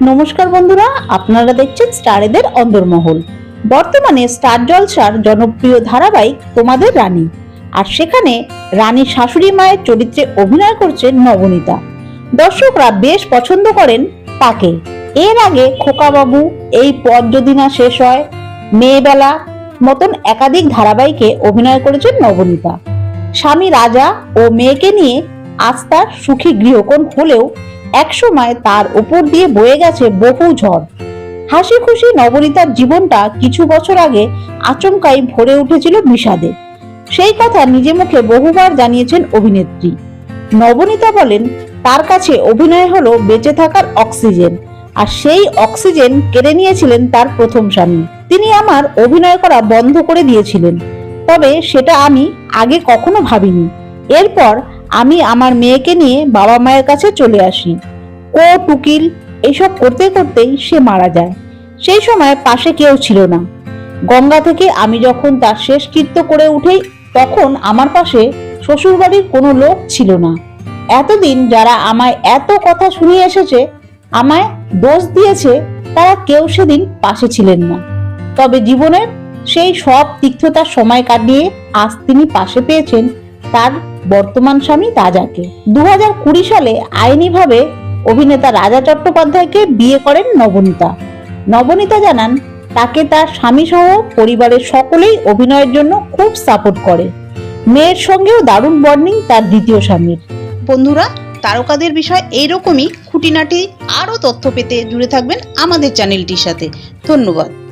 নমস্কার বন্ধুরা, আপনারা দেখছেন স্টারেদের অন্দরমহল। বর্তমানে স্টার জলসার জনপ্রিয় ধারাবাহিক তোমাদের রানী। আর সেখানে রানীর শাশুড়ি মায়ের চরিত্রে অভিনয় করছেন নবনীতা। দর্শকরা বেশ পছন্দ করেন তাকে। এর আগে খোকাবাবু, এই পথ যদি না শেষ হয়, মেয়েবেলা মতন একাধিক ধারাবাহিকে অভিনয় করেছেন নবনীতা। স্বামী রাজা ও মেয়েকে নিয়ে আজ তার সুখী গৃহকোণ হলেও একসময় তার উপর দিয়ে বয়ে গেছে বহু ঝড়। হাসি খুশি নবনীতার জীবনটা কিছু বছর আগে আচমকাই ভরে উঠেছিল বিষাদে। সেই কথা নিজে মুখে বহুবার জানিয়েছেন অভিনেত্রী। নবনীতা বলেন, তার কাছে অভিনয় হলো বেঁচে থাকার অক্সিজেন, আর সেই অক্সিজেন কেড়ে নিয়েছিলেন তার প্রথম স্বামী। তিনি আমার অভিনয় করা বন্ধ করে দিয়েছিলেন, তবে সেটা আমি আগে কখনো ভাবিনি। এরপর আমি আমার মেয়েকে নিয়ে বাবা মায়ের কাছে চলে আসি। কোট, উকিল এসব করতে করতেই সে মারা যায়। সেই সময় পাশে কেউ ছিল না। গঙ্গা থেকে আমি যখন তার শেষ কৃত্য করে উঠেই তখন আমার পাশে শ্বশুরবাড়ির কোনো লোক ছিল না। এতদিন যারা আমায় এত কথা শুনিয়ে এসেছে, আমায় দোষ দিয়েছে, তারা কেউ সেদিন পাশে ছিলেন না। তবে জীবনের সেই সব তিক্ততার সময় কাটিয়ে আজ তিনি পাশে পেয়েছেন তার বর্তমান স্বামী রাজাকে। দু কুড়ি সালে আইনিভাবে অভিনেতা রাজা চট্টোপাধ্যায়কে বিয়ে করেন নবনীতা। নবনীতা জানান, তাকে তার স্বামী সহ পরিবারের সকলেই অভিনয়ের জন্য খুব সাপোর্ট করে। মেয়ের সঙ্গেও দারুণ বর্নিং তার দ্বিতীয় স্বামীর। বন্ধুরা, তারকাদের বিষয় এইরকমই। খুঁটিনাটি আরও তথ্য পেতে জুড়ে থাকবেন আমাদের চ্যানেলটির সাথে। ধন্যবাদ।